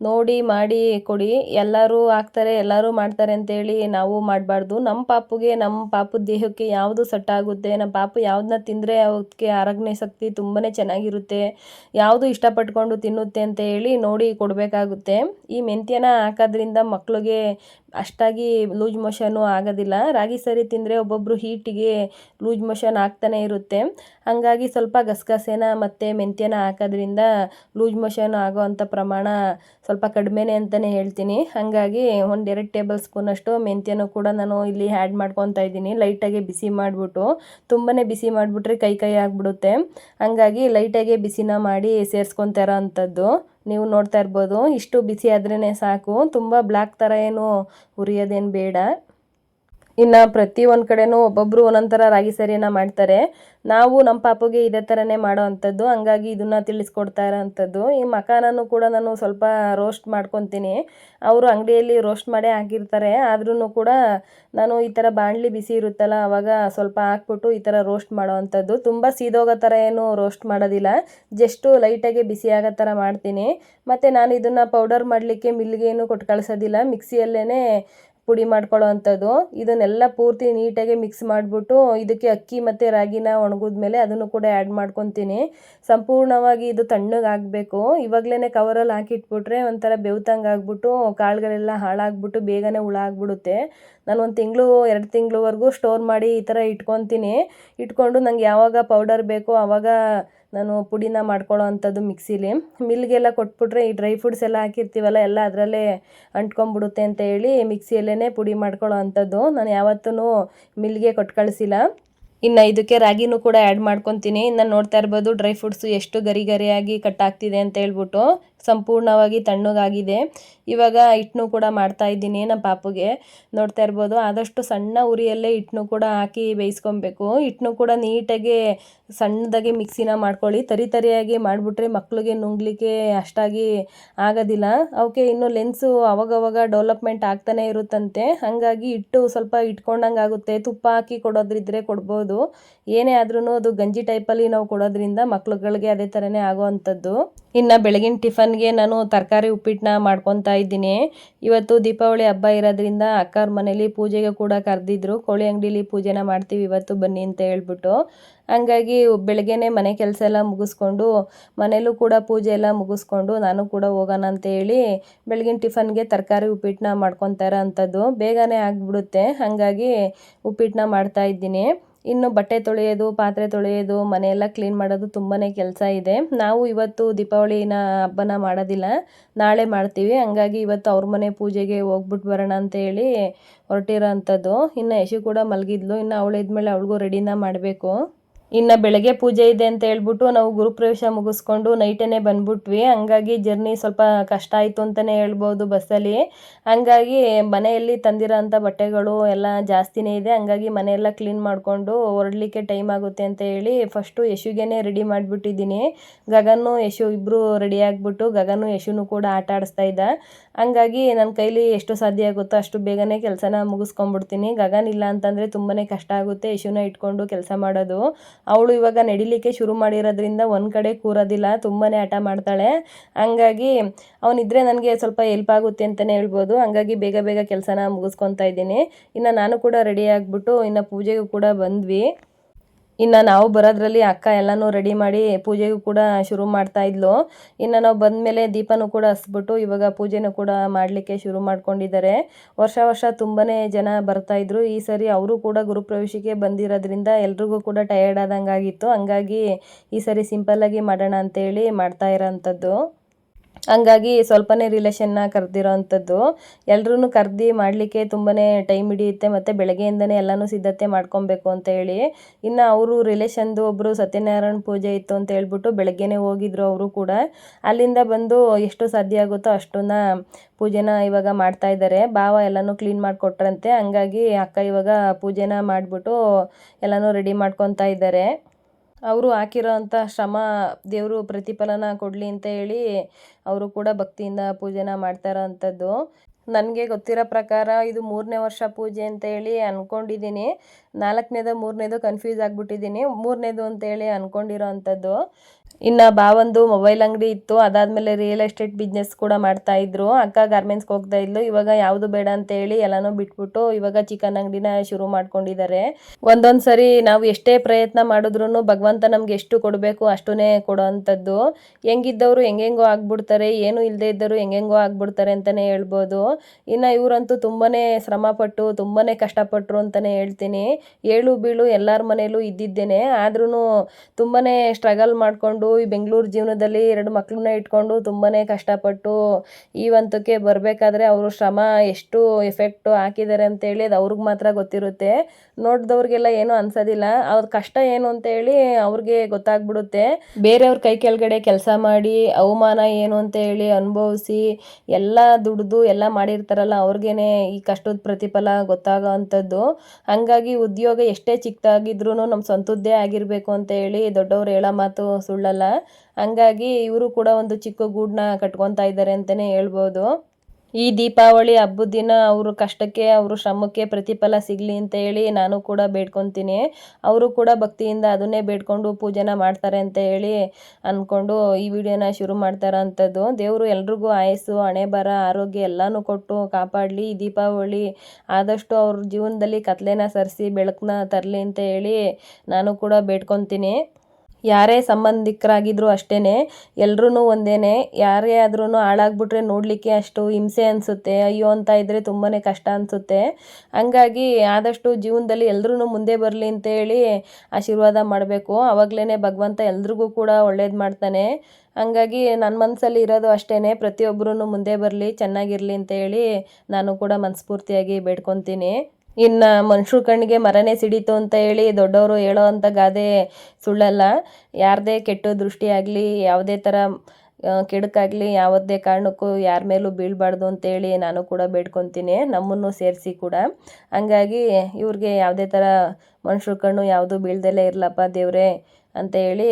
ನೋಡಿ, ಮಾಡಿ, ಕೊಡಿ. ಎಲ್ಲರೂ ಹಾಕ್ತಾರೆ ಎಲ್ಲರೂ ಮಾಡ್ತಾರೆ ಅಂತೇಳಿ ನಾವು ಮಾಡಬಾರ್ದು. ನಮ್ಮ ಪಾಪುಗೆ ನಮ್ಮ ಪಾಪದ ದೇಹಕ್ಕೆ ಯಾವುದು ಸಟ್ಟಾಗುತ್ತೆ ನಮ್ಮ ಪಾಪು ಯಾವುದನ್ನ ತಿಂದರೆ ಅವಕ್ಕೆ ಆರೋಗ್ಯ ಶಕ್ತಿ ತುಂಬಾ ಚೆನ್ನಾಗಿರುತ್ತೆ, ಯಾವುದು ಇಷ್ಟಪಟ್ಕೊಂಡು ತಿನ್ನುತ್ತೆ ಅಂತ ಹೇಳಿ ನೋಡಿ ಕೊಡಬೇಕಾಗುತ್ತೆ. ಈ ಮೆಂತ್ಯನ ಹಾಕೋದ್ರಿಂದ ಮಕ್ಕಳಿಗೆ ಅಷ್ಟಾಗಿ ಲೂಸ್ ಮೋಷನು ಆಗೋದಿಲ್ಲ. ರಾಗಿ ಸರಿ ತಿಂದರೆ ಒಬ್ಬೊಬ್ಬರು ಹೀಟಿಗೆ ಲೂಸ್ ಮೋಷನ್ ಆಗ್ತಾನೆ ಇರುತ್ತೆ. ಹಾಗಾಗಿ ಸ್ವಲ್ಪ ಗಸಗಸೆನ ಮತ್ತು ಮೆಂತ್ಯನ ಹಾಕೋದ್ರಿಂದ ಲೂಸ್ ಮೋಷನ್ ಆಗೋ ಅಂಥ ಪ್ರಮಾಣ ಸ್ವಲ್ಪ ಕಡಿಮೆನೇ ಅಂತಲೇ ಹೇಳ್ತೀನಿ. ಹಾಗಾಗಿ ಒಂದು ಎರಡು ಟೇಬಲ್ ಸ್ಪೂನಷ್ಟು ಮೆಂತ್ಯನೂ ಕೂಡ ನಾನು ಇಲ್ಲಿ ಆ್ಯಡ್ ಮಾಡ್ಕೊತಾ ಇದ್ದೀನಿ. ಲೈಟಾಗಿ ಬಿಸಿ ಮಾಡಿಬಿಟ್ಟು ತುಂಬಾ ಬಿಸಿ ಮಾಡಿಬಿಟ್ರೆ ಕೈ ಕೈ ಆಗಿಬಿಡುತ್ತೆ. ಹಾಗಾಗಿ ಲೈಟಾಗಿ ಬಿಸಿನ ಮಾಡಿ ಸೇರಿಸ್ಕೊತಾ ಇರೋ ಅಂಥದ್ದು. ನೀವು ನೋಡ್ತಾ ಇರ್ಬೋದು, ಇಷ್ಟು ಬಿಸಿ ಆದ್ರೇ ಸಾಕು. ತುಂಬ ಬ್ಲ್ಯಾಕ್ ಥರ ಏನು ಉರಿಯೋದೇನು ಬೇಡ. ಇನ್ನು ಪ್ರತಿ ಒಂದು ಕಡೆನೂ ಒಬ್ಬೊಬ್ಬರು ಒಂದೊಂದು ಥರ ರಾಗಿ ಸರಿಯನ್ನು ಮಾಡ್ತಾರೆ. ನಾವು ನಮ್ಮ ಪಾಪುಗೆ ಇದೇ ಥರನೇ ಮಾಡೋ ಅಂಥದ್ದು, ಹಂಗಾಗಿ ಇದನ್ನು ತಿಳಿಸ್ಕೊಡ್ತಾ ಇರೋ ಅಂಥದ್ದು. ಈ ಮಕಾನನ್ನು ಕೂಡ ನಾನು ಸ್ವಲ್ಪ ರೋಸ್ಟ್ ಮಾಡ್ಕೊತೀನಿ. ಅವರು ಅಂಗಡಿಯಲ್ಲಿ ರೋಸ್ಟ್ ಮಾಡೇ ಹಾಕಿರ್ತಾರೆ. ಆದ್ರೂ ಕೂಡ ನಾನು ಈ ಥರ ಬಾಣಲಿ ಬಿಸಿ ಇರುತ್ತಲ್ಲ ಆವಾಗ ಸ್ವಲ್ಪ ಹಾಕ್ಬಿಟ್ಟು ಈ ಥರ ರೋಸ್ಟ್ ಮಾಡೋ ಅಂಥದ್ದು. ತುಂಬ ಸೀದೋಗೋ ಥರ ಏನು ರೋಸ್ಟ್ ಮಾಡೋದಿಲ್ಲ. ಜಸ್ಟು ಲೈಟಾಗಿ ಬಿಸಿ ಆಗೋ ಥರ ಮಾಡ್ತೀನಿ. ಮತ್ತು ನಾನು ಇದನ್ನು ಪೌಡರ್ ಮಾಡಲಿಕ್ಕೆ ಮಿಲ್ಗೆ ಏನು ಕೊಟ್ಟು ಕಳಿಸೋದಿಲ್ಲ. ಮಿಕ್ಸಿಯಲ್ಲೇ ಪುಡಿ ಮಾಡ್ಕೊಳ್ಳೋ ಅಂಥದ್ದು ಇದನ್ನೆಲ್ಲ ಪೂರ್ತಿ ನೀಟಾಗಿ ಮಿಕ್ಸ್ ಮಾಡಿಬಿಟ್ಟು ಇದಕ್ಕೆ ಅಕ್ಕಿ ಮತ್ತು ರಾಗಿನ ಒಣಗಿದ್ಮೇಲೆ ಅದನ್ನು ಕೂಡ ಆ್ಯಡ್ ಮಾಡ್ಕೊತೀನಿ. ಸಂಪೂರ್ಣವಾಗಿ ಇದು ತಣ್ಣಗಾಗಬೇಕು ಇವಾಗಲೇ ಕವರಲ್ಲಿ ಹಾಕಿಟ್ಬಿಟ್ರೆ ಒಂಥರ ಬೆವ್ತಂಗೆ ಆಗ್ಬಿಟ್ಟು ಕಾಳುಗಳೆಲ್ಲ ಹಾಳಾಗ್ಬಿಟ್ಟು ಬೇಗನೆ ಹುಳ ಆಗಿಬಿಡುತ್ತೆ. ನಾನು ಒಂದು ತಿಂಗಳು, ಎರಡು ತಿಂಗಳವರೆಗೂ ಸ್ಟೋರ್ ಮಾಡಿ ಈ ಥರ ಇಟ್ಕೊತೀನಿ. ಇಟ್ಕೊಂಡು ನಂಗೆ ಯಾವಾಗ ಪೌಡರ್ ಬೇಕೋ ಆವಾಗ ನಾನು ಪುಡಿನ ಮಾಡ್ಕೊಳ್ಳೋ ಅಂಥದ್ದು ಮಿಕ್ಸಿಲಿ. ಮಿಲ್ಗೆಲ್ಲ ಕೊಟ್ಬಿಟ್ರೆ ಈ ಡ್ರೈ ಫ್ರೂಟ್ಸ್ ಎಲ್ಲ ಹಾಕಿರ್ತೀವಲ್ಲ, ಎಲ್ಲ ಅದರಲ್ಲೇ ಅಂಟ್ಕೊಂಬಿಡುತ್ತೆ ಅಂತ ಹೇಳಿ ಮಿಕ್ಸಿಯಲ್ಲೇ ಪುಡಿ ಮಾಡ್ಕೊಳ್ಳೋ ಅಂಥದ್ದು. ನಾನು ಯಾವತ್ತೂ ಮಿಲ್ಗೆ ಕೊಟ್ಟು ಕಳಿಸಿಲ್ಲ. ಇನ್ನು ಇದಕ್ಕೆ ರಾಗಿನೂ ಕೂಡ ಆ್ಯಡ್ ಮಾಡ್ಕೊತೀನಿ. ಇನ್ನು ನೋಡ್ತಾ ಇರ್ಬೋದು ಡ್ರೈ ಫ್ರೂಟ್ಸು ಎಷ್ಟು ಗರಿ ಗರಿಯಾಗಿ ಕಟ್ ಆಗ್ತಿದೆ ಅಂತ ಹೇಳ್ಬಿಟ್ಟು. ಸಂಪೂರ್ಣವಾಗಿ ತಣ್ಣಗಾಗಿದೆ. ಇವಾಗ ಹಿಟ್ಟನ್ನು ಕೂಡ ಮಾಡ್ತಾ ಇದ್ದೀನಿ ನಮ್ಮ ಪಾಪುಗೆ. ನೋಡ್ತಾ ಇರ್ಬೋದು, ಆದಷ್ಟು ಸಣ್ಣ ಉರಿಯಲ್ಲೇ ಹಿಟ್ಟನ್ನು ಕೂಡ ಹಾಕಿ ಬೇಯಿಸ್ಕೊಬೇಕು. ಹಿಟ್ಟನ್ನು ಕೂಡ ನೀಟಾಗಿ ಸಣ್ಣದಾಗಿ ಮಿಕ್ಸಿನ ಮಾಡ್ಕೊಳ್ಳಿ. ತರಿ ತರಿಯಾಗಿ ಮಾಡಿಬಿಟ್ರೆ ಮಕ್ಕಳಿಗೆ ನುಂಗ್ಲಿಕ್ಕೆ ಅಷ್ಟಾಗಿ ಆಗೋದಿಲ್ಲ. ಅವಕ್ಕೆ ಇನ್ನು ಲೆನ್ಸು ಅವಾಗವಾಗ ಡೆವಲಪ್ಮೆಂಟ್ ಆಗ್ತಾನೆ ಇರುತ್ತಂತೆ. ಹಾಗಾಗಿ ಹಿಟ್ಟು ಸ್ವಲ್ಪ ಇಟ್ಕೊಂಡಂಗೆ ಆಗುತ್ತೆ. ತುಪ್ಪ ಹಾಕಿ ಕೊಡೋದ್ರಿದ್ರೆ ಕೊಡ್ಬೋದು. ಏನೇ ಆದ್ರೂ ಅದು ಗಂಜಿ ಟೈಪಲ್ಲಿ ನಾವು ಕೊಡೋದ್ರಿಂದ ಮಕ್ಳುಗಳಿಗೆ ಅದೇ ಥರನೇ ಆಗೋವಂಥದ್ದು. ಇನ್ನು ಬೆಳಗಿನ ಟಿಫನ್ಗೆ ನಾನು ತರಕಾರಿ ಉಪ್ಪಿಟ್ಟನ್ನ ಮಾಡ್ಕೊತಾ ಇದ್ದೀನಿ. ಇವತ್ತು ದೀಪಾವಳಿ ಹಬ್ಬ ಇರೋದ್ರಿಂದ ಅಕ್ಕವ್ರ ಮನೇಲಿ ಪೂಜೆಗೆ ಕೂಡ ಕರೆದಿದ್ರು. ಕೋಳಿ ಅಂಗಡಿಲಿ ಪೂಜೆನ ಮಾಡ್ತೀವಿ ಇವತ್ತು ಬನ್ನಿ ಅಂತ ಹೇಳ್ಬಿಟ್ಟು. ಹಂಗಾಗಿ ಬೆಳಗ್ಗೆನೇ ಮನೆ ಕೆಲಸ ಎಲ್ಲ ಮುಗಿಸ್ಕೊಂಡು, ಮನೇಲೂ ಕೂಡ ಪೂಜೆ ಎಲ್ಲ ಮುಗಿಸ್ಕೊಂಡು ನಾನು ಕೂಡ ಹೋಗೋಣ ಅಂತ ಹೇಳಿ ಬೆಳಗಿನ ಟಿಫನ್ಗೆ ತರಕಾರಿ ಉಪ್ಪಿಟ್ಟನ್ನ ಮಾಡ್ಕೊತಾರ ಅಂಥದ್ದು ಬೇಗನೆ ಆಗಿಬಿಡುತ್ತೆ. ಹಾಗಾಗಿ ಉಪ್ಪಿಟ್ಟನ್ನ ಮಾಡ್ತಾ ಇದ್ದೀನಿ. ಇನ್ನು ಬಟ್ಟೆ ತೊಳೆಯೋದು, ಪಾತ್ರೆ ತೊಳೆಯೋದು, ಮನೆಯೆಲ್ಲ ಕ್ಲೀನ್ ಮಾಡೋದು ತುಂಬಾ ಕೆಲಸ ಇದೆ. ನಾವು ಇವತ್ತು ದೀಪಾವಳಿನ ಹಬ್ಬನ ಮಾಡೋದಿಲ್ಲ. ನಾಳೆ ಮಾಡ್ತೀವಿ. ಹಂಗಾಗಿ ಇವತ್ತು ಅವ್ರ ಮನೆ ಪೂಜೆಗೆ ಹೋಗ್ಬಿಟ್ಟು ಬರೋಣ ಅಂತೇಳಿ ಹೊರಟಿರೋ ಅಂಥದ್ದು ಇನ್ನು ಯಶು ಕೂಡ ಮಲಗಿದ್ಲು. ಇನ್ನು ಅವಳಿದ್ಮೇಲೆ ಅವಳಿಗೂ ರೆಡಿನ ಮಾಡಬೇಕು. ಇನ್ನು ಬೆಳಗ್ಗೆ ಪೂಜೆ ಇದೆ ಅಂತ ಹೇಳ್ಬಿಟ್ಟು ನಾವು ಗುರುಪ್ರವೇಶ ಮುಗಿಸ್ಕೊಂಡು ನೈಟೇ ಬಂದ್ಬಿಟ್ವಿ. ಹಂಗಾಗಿ ಜರ್ನಿ ಸ್ವಲ್ಪ ಕಷ್ಟ ಆಯಿತು ಅಂತಲೇ ಹೇಳ್ಬೋದು ಬಸ್ಸಲ್ಲಿ. ಹಂಗಾಗಿ ಮನೆಯಲ್ಲಿ ತಂದಿರೋ ಅಂಥ ಬಟ್ಟೆಗಳು ಎಲ್ಲ ಜಾಸ್ತಿನೇ ಇದೆ. ಹಂಗಾಗಿ ಮನೆಯೆಲ್ಲ ಕ್ಲೀನ್ ಮಾಡಿಕೊಂಡು ಹೊರಡಲಿಕ್ಕೆ ಟೈಮ್ ಆಗುತ್ತೆ ಅಂತ ಹೇಳಿ ಫಸ್ಟು ಯಶುಗೆನೇ ರೆಡಿ ಮಾಡಿಬಿಟ್ಟಿದ್ದೀನಿ. ಗಗನು ಯಶು ಇಬ್ಬರು ರೆಡಿ ಆಗಿಬಿಟ್ಟು ಗಗನು, ಯಶುನು ಕೂಡ ಆಟ ಆಡಿಸ್ತಾ ಇದ್ದ. ಹಂಗಾಗಿ ನನ್ನ ಕೈಲಿ ಎಷ್ಟು ಸಾಧ್ಯ ಆಗುತ್ತೋ ಅಷ್ಟು ಬೇಗನೆ ಕೆಲಸನ ಮುಗಿಸ್ಕೊಂಡ್ಬಿಡ್ತೀನಿ. ಗಗನ್ ಇಲ್ಲ ಅಂತಂದರೆ ತುಂಬಾ ಕಷ್ಟ ಆಗುತ್ತೆ ಯಶುನ ಇಟ್ಕೊಂಡು ಕೆಲಸ ಮಾಡೋದು. ಅವಳು ಇವಾಗ ನಡಿಲಿಕ್ಕೆ ಶುರು ಮಾಡಿರೋದ್ರಿಂದ ಒಂದು ಕಡೆ ಕೂರೋದಿಲ್ಲ ತುಂಬಾ ಹಠ ಮಾಡ್ತಾಳೆ. ಹಂಗಾಗಿ ಅವನಿದ್ರೆ ನನಗೆ ಸ್ವಲ್ಪ ಹೆಲ್ಪ್ ಆಗುತ್ತೆ ಅಂತಲೇ ಹೇಳ್ಬೋದು. ಹಂಗಾಗಿ ಬೇಗ ಬೇಗ ಕೆಲಸನ ಮುಗಿಸ್ಕೊತಾ ಇದ್ದೀನಿ. ಇನ್ನು ನಾನು ಕೂಡ ರೆಡಿ ಆಗಿಬಿಟ್ಟು ಇನ್ನು ಪೂಜೆಗೂ ಕೂಡ ಬಂದ್ವಿ. ಇನ್ನು ನಾವು ಬರೋದ್ರಲ್ಲಿ ಅಕ್ಕ ಎಲ್ಲನೂ ರೆಡಿ ಮಾಡಿ ಪೂಜೆಗೂ ಕೂಡ ಶುರು ಮಾಡ್ತಾ ಇದ್ಲು. ಇನ್ನು ನಾವು ಬಂದಮೇಲೆ ದೀಪನೂ ಕೂಡ ಹಸ್ಬಿಟ್ಟು ಇವಾಗ ಪೂಜೆನೂ ಕೂಡ ಮಾಡಲಿಕ್ಕೆ ಶುರು ಮಾಡ್ಕೊಂಡಿದ್ದಾರೆ. ವರ್ಷ ವರ್ಷ ತುಂಬಾ ಜನ ಬರ್ತಾಯಿದ್ರು ಈ ಸರಿ ಅವರು ಕೂಡ ಗುರುಪ್ರವೇಶಕ್ಕೆ ಬಂದಿರೋದ್ರಿಂದ ಎಲ್ರಿಗೂ ಕೂಡ ಟಯರ್ಡ್ ಆದಂಗಾಗಿತ್ತು. ಹಂಗಾಗಿ ಈ ಸರಿ ಸಿಂಪಲ್ಲಾಗಿ ಮಾಡೋಣ ಅಂತೇಳಿ ಮಾಡ್ತಾ ಇರೋಂಥದ್ದು. ಹಂಗಾಗಿ ಸ್ವಲ್ಪನೇ ರಿಲೇಷನ್ನ ಕರೆದಿರೋ ಅಂಥದ್ದು. ಎಲ್ಲರೂ ಕರೆದು ಮಾಡಲಿಕ್ಕೆ ತುಂಬಾ ಟೈಮ್ ಹಿಡಿಯುತ್ತೆ ಮತ್ತು ಬೆಳಗ್ಗೆಯಿಂದನೇ ಎಲ್ಲನೂ ಸಿದ್ಧತೆ ಮಾಡ್ಕೊಬೇಕು ಅಂತ ಹೇಳಿ. ಇನ್ನು ಅವರು ರಿಲೇಷನ್ದು ಒಬ್ಬರು ಸತ್ಯನಾರಾಯಣ ಪೂಜೆ ಇತ್ತು ಅಂತ ಹೇಳ್ಬಿಟ್ಟು ಬೆಳಗ್ಗೆನೇ ಹೋಗಿದ್ರು ಅವರು ಕೂಡ. ಅಲ್ಲಿಂದ ಬಂದು ಎಷ್ಟು ಸಾಧ್ಯ ಆಗುತ್ತೋ ಅಷ್ಟನ್ನ ಪೂಜೆನ ಇವಾಗ ಮಾಡ್ತಾ ಇದ್ದಾರೆ. ಭಾವ ಎಲ್ಲನೂ ಕ್ಲೀನ್ ಮಾಡಿಕೊಟ್ರಂತೆ. ಹಂಗಾಗಿ ಅಕ್ಕ ಇವಾಗ ಪೂಜೆನ ಮಾಡಿಬಿಟ್ಟು ಎಲ್ಲನೂ ರೆಡಿ ಮಾಡ್ಕೊತಾ ಇದ್ದಾರೆ. ಅವರು ಹಾಕಿರೋ ಶ್ರಮ ದೇವರು ಪ್ರತಿಫಲನ ಕೊಡಲಿ ಅಂತ ಹೇಳಿ ಅವರು ಕೂಡ ಭಕ್ತಿಯಿಂದ ಪೂಜೆನ ಮಾಡ್ತಾರೋ ಅಂಥದ್ದು ನನಗೆ ಗೊತ್ತಿರೋ ಪ್ರಕಾರ ಇದು ಮೂರನೇ ವರ್ಷ ಪೂಜೆ ಅಂತ ಹೇಳಿ ಅಂದ್ಕೊಂಡಿದ್ದೀನಿ ನಾಲ್ಕನೇದು, ಮೂರನೇದು ಕನ್ಫ್ಯೂಸ್ ಆಗಿಬಿಟ್ಟಿದ್ದೀನಿ. ಮೂರನೇದು ಅಂತೇಳಿ ಅಂದ್ಕೊಂಡಿರೋ ಅಂಥದ್ದು ಇನ್ನು ಬಾವಂದು ಮೊಬೈಲ್ ಅಂಗಡಿ ಇತ್ತು, ಅದಾದಮೇಲೆ ರಿಯಲ್ ಎಸ್ಟೇಟ್ ಬಿಸ್ನೆಸ್ ಕೂಡ ಮಾಡ್ತಾ ಇದ್ರು. ಅಕ್ಕ ಗಾರ್ಮೆಂಟ್ಸ್ಗೆ ಹೋಗ್ತಾ ಇದ್ಲು. ಇವಾಗ ಯಾವುದು ಬೇಡ ಅಂತ ಹೇಳಿ ಎಲ್ಲನೂ ಬಿಟ್ಬಿಟ್ಟು ಇವಾಗ ಚಿಕನ್ ಅಂಗಡಿನ ಶುರು ಮಾಡ್ಕೊಂಡಿದ್ದಾರೆ. ಒಂದೊಂದು ಸರಿ ನಾವು ಎಷ್ಟೇ ಪ್ರಯತ್ನ ಮಾಡಿದ್ರು ಭಗವಂತ ನಮ್ಗೆ ಎಷ್ಟು ಕೊಡಬೇಕು ಅಷ್ಟೇ ಕೊಡೋ ಅಂಥದ್ದು ಹೆಂಗಿದ್ದವರು ಹೆಂಗೆಂಗೋ ಆಗ್ಬಿಡ್ತಾರೆ, ಏನು ಇಲ್ಲದೆ ಇದ್ದರು ಹೆಂಗೆಂಗೋ ಆಗ್ಬಿಡ್ತಾರೆ ಅಂತಲೇ ಹೇಳ್ಬೋದು. ಇನ್ನು ಇವರಂತೂ ತುಂಬಾ ಶ್ರಮಪಟ್ಟು, ತುಂಬನೇ ಕಷ್ಟಪಟ್ಟರು ಅಂತಲೇ ಹೇಳ್ತೀನಿ. ಏಳು ಬೀಳು ಎಲ್ಲರ ಮನೇಲೂ ಇದ್ದಿದ್ದೇನೆ. ಆದ್ರೂ ತುಂಬಾ ಸ್ಟ್ರಗಲ್ ಮಾಡಿಕೊಂಡು ಈ ಬೆಂಗಳೂರು ಜೀವನದಲ್ಲಿ ಎರಡು ಮಕ್ಕಳನ್ನ ಇಟ್ಕೊಂಡು ತುಂಬಾ ಕಷ್ಟಪಟ್ಟು ಈ ಹಂತಕ್ಕೆ ಬರಬೇಕಾದ್ರೆ ಅವರು ಶ್ರಮ ಎಷ್ಟು ಎಫೆಕ್ಟು ಹಾಕಿದ್ದಾರೆ ಅಂತೇಳಿ ಅದು ಅವ್ರಿಗೆ ಮಾತ್ರ ಗೊತ್ತಿರುತ್ತೆ. ನೋಡಿದವ್ರಿಗೆಲ್ಲ ಏನೂ ಅನ್ಸೋದಿಲ್ಲ. ಅವ್ರ ಕಷ್ಟ ಏನು ಅಂತೇಳಿ ಅವ್ರಿಗೆ ಗೊತ್ತಾಗ್ಬಿಡುತ್ತೆ. ಬೇರೆಯವ್ರ ಕೈ ಕೆಳಗಡೆ ಕೆಲಸ ಮಾಡಿ, ಅವಮಾನ ಏನು ಅಂತ ಹೇಳಿ ಅನುಭವಿಸಿ, ಎಲ್ಲ ದುಡ್ದು ಎಲ್ಲ ಮಾಡಿರ್ತಾರಲ್ಲ ಅವ್ರಿಗೇನೆ ಈ ಕಷ್ಟದ ಪ್ರತಿಫಲ ಗೊತ್ತಾಗೋ ಅಂಥದ್ದು. ಹಾಗಾಗಿ ಉದ್ಯೋಗ ಎಷ್ಟೇ ಚಿಕ್ಕದಾಗಿದ್ರೂ ನಮ್ಮ ಸ್ವಂತದ್ದೇ ಆಗಿರಬೇಕು ಅಂತ ಹೇಳಿ ದೊಡ್ಡವ್ರು ಹೇಳೋ ಮಾತು ಸುಳ್ಳಲ್ಲ. ಹಂಗಾಗಿ ಇವರು ಕೂಡ ಒಂದು ಚಿಕ್ಕ ಗೂಡನ್ನ ಕಟ್ಕೊತಾ ಇದ್ದಾರೆ ಅಂತಲೇ ಹೇಳ್ಬೋದು. ಈ ದೀಪಾವಳಿ ಹಬ್ಬದ ದಿನ ಅವರು ಕಷ್ಟಕ್ಕೆ, ಅವರು ಶ್ರಮಕ್ಕೆ ಪ್ರತಿಫಲ ಸಿಗಲಿ ಅಂತ ಹೇಳಿ ನಾನು ಕೂಡ ಬೇಡ್ಕೊತೀನಿ. ಅವರು ಕೂಡ ಭಕ್ತಿಯಿಂದ ಅದನ್ನೇ ಬೇಡ್ಕೊಂಡು ಪೂಜೆನ ಮಾಡ್ತಾರೆ ಅಂತ ಹೇಳಿ ಅಂದ್ಕೊಂಡು ಈ ವಿಡಿಯೋನ ಶುರು ಮಾಡ್ತಾರ ಅಂಥದ್ದು. ದೇವರು ಎಲ್ರಿಗೂ ಆಯಸ್ಸು ಹಣೆ ಬರ ಆರೋಗ್ಯ ಎಲ್ಲನೂ ಕೊಟ್ಟು ಕಾಪಾಡಲಿ. ಈ ದೀಪಾವಳಿ ಆದಷ್ಟು ಅವ್ರ ಜೀವನದಲ್ಲಿ ಕತ್ಲೆನ ಸರಿಸಿ, ಬೆಳಕನ್ನ ತರಲಿ ಅಂತ ಹೇಳಿ ನಾನು ಕೂಡ ಬೇಡ್ಕೊತೀನಿ. ಯಾರೇ ಸಂಬಂಧಿಕರಾಗಿದ್ರು ಅಷ್ಟೇ ಎಲ್ರೂ ಒಂದೇ ಯಾರೇ ಆದ್ರೂ ಹಾಳಾಗ್ಬಿಟ್ರೆ ನೋಡಲಿಕ್ಕೆ ಅಷ್ಟು ಹಿಂಸೆ ಅನಿಸುತ್ತೆ, ಅಯ್ಯೋ ಅಂತ ಇದ್ದರೆ ತುಂಬಾ ಕಷ್ಟ ಅನಿಸುತ್ತೆ. ಹಂಗಾಗಿ ಆದಷ್ಟು ಜೀವನದಲ್ಲಿ ಎಲ್ರೂ ಮುಂದೆ ಬರಲಿ ಅಂತೇಳಿ ಆಶೀರ್ವಾದ ಮಾಡಬೇಕು. ಆವಾಗಲೇ ಭಗವಂತ ಎಲ್ರಿಗೂ ಕೂಡ ಒಳ್ಳೇದು ಮಾಡ್ತಾನೆ. ಹಂಗಾಗಿ ನನ್ನ ಮನಸ್ಸಲ್ಲಿ ಇರೋದು ಅಷ್ಟೇ ಪ್ರತಿಯೊಬ್ಬರೂ ಮುಂದೆ ಬರಲಿ, ಚೆನ್ನಾಗಿರಲಿ ಅಂತೇಳಿ ನಾನು ಕೂಡ ಮನಸ್ಫೂರ್ತಿಯಾಗಿ ಬೇಡ್ಕೊತೀನಿ. ಇನ್ನು ಮನುಷ್ಯರ ಕಣ್ಣಿಗೆ ಮರನೇ ಸಿಡಿತು ಅಂತ ಹೇಳಿ ದೊಡ್ಡವರು ಹೇಳೋ ಅಂಥ ಗಾದೆ ಸುಳ್ಳಲ್ಲ. ಯಾರದೇ ಕೆಟ್ಟ ದೃಷ್ಟಿ ಆಗಲಿ, ಯಾವುದೇ ಥರ ಕೆಡುಕಾಗಲಿ ಕೆಡುಕಾಗ್ಲಿ, ಯಾವುದೇ ಕಾರಣಕ್ಕೂ ಯಾರ ಮೇಲೂ ಬೀಳಬಾರ್ದು ಅಂತೇಳಿ ನಾನು ಕೂಡ ಬೇಡ್ಕೊತೀನಿ, ನಮ್ಮನ್ನು ಸೇರಿಸಿ ಕೂಡ. ಹಂಗಾಗಿ ಇವ್ರಿಗೆ ಯಾವುದೇ ಥರ ಮನುಷ್ಯರ ಕಣ್ಣು ಯಾವುದೂ ಬೀಳ್ದಲೇ ಇರಲಪ್ಪ ದೇವ್ರೆ. ಅಂತ ಹೇಳಿ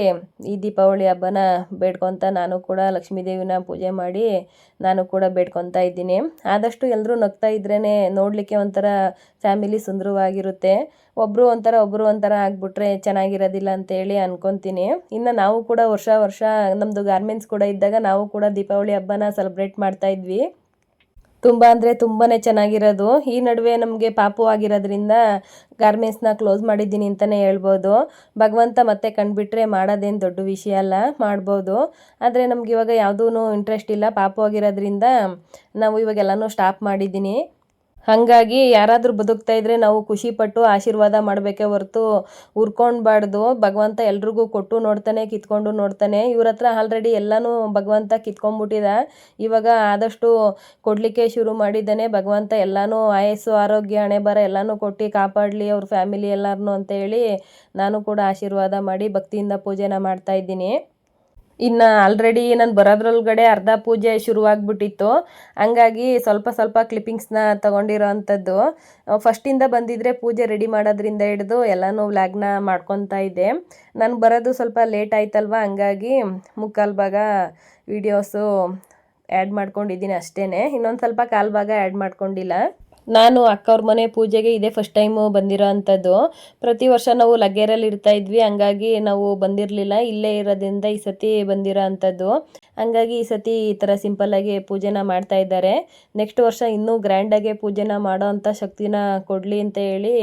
ಈ ದೀಪಾವಳಿ ಹಬ್ಬನ ಬೇಡ್ಕೊತ ನಾನು ಕೂಡ ಲಕ್ಷ್ಮೀ ದೇವಿನ ಪೂಜೆ ಮಾಡಿ ನಾನು ಕೂಡ ಬೇಡ್ಕೊತಾ ಇದ್ದೀನಿ. ಆದಷ್ಟು ಎಲ್ಲರೂ ನಗ್ತಾ ಇದ್ರೇ ನೋಡಲಿಕ್ಕೆ ಒಂಥರ ಫ್ಯಾಮಿಲಿ ಸುಂದರವಾಗಿರುತ್ತೆ. ಒಬ್ಬರು ಒಂಥರ ಒಬ್ಬರು ಒಂಥರ ಆಗಿಬಿಟ್ರೆ ಚೆನ್ನಾಗಿರೋದಿಲ್ಲ ಅಂತೇಳಿ ಅನ್ಕೊತೀನಿ. ಇನ್ನು ನಾವು ಕೂಡ ವರ್ಷ ವರ್ಷ ನಮ್ಮದು ಗಾರ್ಮೆಂಟ್ಸ್ ಕೂಡ ಇದ್ದಾಗ ನಾವು ಕೂಡ ದೀಪಾವಳಿ ಹಬ್ಬನ ಸೆಲೆಬ್ರೇಟ್ ಮಾಡ್ತಾ ಇದ್ವಿ. ತುಂಬ ಅಂದರೆ ತುಂಬಾ ಚೆನ್ನಾಗಿರೋದು. ಈ ನಡುವೆ ನಮಗೆ ಪಾಪು ಆಗಿರೋದ್ರಿಂದ ಗಾರ್ಮೆಂಟ್ಸ್ನ ಕ್ಲೋಸ್ ಮಾಡಿದ್ದೀನಿ ಅಂತಲೇ ಹೇಳ್ಬೋದು. ಭಗವಂತ ಮತ್ತೆ ಕಂಡುಬಿಟ್ರೆ ಮಾಡೋದೇನು ದೊಡ್ಡ ವಿಷಯ ಅಲ್ಲ, ಮಾಡ್ಬೋದು. ಆದರೆ ನಮ್ಗೆ ಇವಾಗ ಯಾವುದೂ ಇಂಟ್ರೆಸ್ಟ್ ಇಲ್ಲ. ಪಾಪು ಆಗಿರೋದ್ರಿಂದ ನಾವು ಇವಾಗೆಲ್ಲನೂ ಸ್ಟಾಪ್ ಮಾಡಿದ್ದೀನಿ. ಹಾಗಾಗಿ ಯಾರಾದರೂ ಬದುಕ್ತಾ ಇದ್ರೆ ನಾವು ಖುಷಿಪಟ್ಟು ಆಶೀರ್ವಾದ ಮಾಡಬೇಕೇ ಹೊರತು ಉರ್ಕೊಳ್ಬಾರ್ದು ಭಗವಂತ ಎಲ್ರಿಗೂ ಕೊಟ್ಟು ನೋಡ್ತಾನೆ, ಕಿತ್ಕೊಂಡು ನೋಡ್ತಾನೆ. ಇವ್ರ ಹತ್ರ ಆಲ್ರೆಡಿ ಎಲ್ಲನೂ ಭಗವಂತ ಕಿತ್ಕೊಂಡ್ಬಿಟ್ಟಿದ. ಇವಾಗ ಆದಷ್ಟು ಕೊಡಲಿಕ್ಕೆ ಶುರು ಮಾಡಿದ್ದಾನೆ. ಭಗವಂತ ಎಲ್ಲನೂ ಆಯಸ್ಸು, ಆರೋಗ್ಯ ಹಣೆ ಬರ ಎಲ್ಲನೂ ಕೊಟ್ಟು ಕಾಪಾಡಲಿ, ಅವ್ರ ಫ್ಯಾಮಿಲಿ ಎಲ್ಲರನ್ನೂ ಅಂತೇಳಿ ನಾನು ಕೂಡ ಆಶೀರ್ವಾದ ಮಾಡಿ ಭಕ್ತಿಯಿಂದ ಪೂಜೆನ ಮಾಡ್ತಾ ಇದ್ದೀನಿ. ಇನ್ನು ಆಲ್ರೆಡಿ ನಾನು ಬರೋದ್ರೊಳಗಡೆ ಅರ್ಧ ಪೂಜೆ ಶುರುವಾಗ್ಬಿಟ್ಟಿತ್ತು. ಹಂಗಾಗಿ ಸ್ವಲ್ಪ ಸ್ವಲ್ಪ ಕ್ಲಿಪ್ಪಿಂಗ್ಸ್ನ ತೊಗೊಂಡಿರೋ ಅಂಥದ್ದು. ಫಸ್ಟಿಂದ ಬಂದಿದ್ದರೆ ಪೂಜೆ ರೆಡಿ ಮಾಡೋದ್ರಿಂದ ಹಿಡಿದು ಎಲ್ಲನೂ ವ್ಲಾಗ್ನ ಮಾಡ್ಕೊತಾ ಇದ್ದೆ. ನಾನು ಬರೋದು ಸ್ವಲ್ಪ ಲೇಟ್ ಆಯ್ತಲ್ವ? ಹಂಗಾಗಿ ಮುಕ್ಕಾಲು ಭಾಗ ವೀಡಿಯೋಸು ಆ್ಯಡ್ ಮಾಡ್ಕೊಂಡಿದ್ದೀನಿ ಅಷ್ಟೇ ಇನ್ನೊಂದು ಸ್ವಲ್ಪ ಕಾಲು ಭಾಗ ಆ್ಯಡ್ ಮಾಡ್ಕೊಂಡಿಲ್ಲ. ನಾನು ಅಕ್ಕವ್ರ ಮನೆ ಪೂಜೆಗೆ ಇದೇ ಫಸ್ಟ್ ಟೈಮು ಬಂದಿರೋ ಅಂಥದ್ದು. ಪ್ರತಿ ವರ್ಷ ನಾವು ಲಗ್ಗೆರಲ್ಲಿ ಇರ್ತಾ ಇದ್ವಿ. ಹಂಗಾಗಿ ನಾವು ಬಂದಿರಲಿಲ್ಲ. ಇಲ್ಲೇ ಇರೋದ್ರಿಂದ ಈ ಸತಿ ಬಂದಿರೋ ಅಂಥದ್ದು. ಹಂಗಾಗಿ ಈ ಸತಿ ಈ ಥರ ಸಿಂಪಲ್ಲಾಗಿ ಪೂಜೆನ ಮಾಡ್ತಾ ಇದ್ದಾರೆ. ನೆಕ್ಸ್ಟ್ ವರ್ಷ ಇನ್ನೂ ಗ್ರ್ಯಾಂಡಾಗೆ ಪೂಜೆನ ಮಾಡೋ ಅಂಥ ಶಕ್ತಿನ ಕೊಡಲಿ ಅಂತ ಹೇಳಿ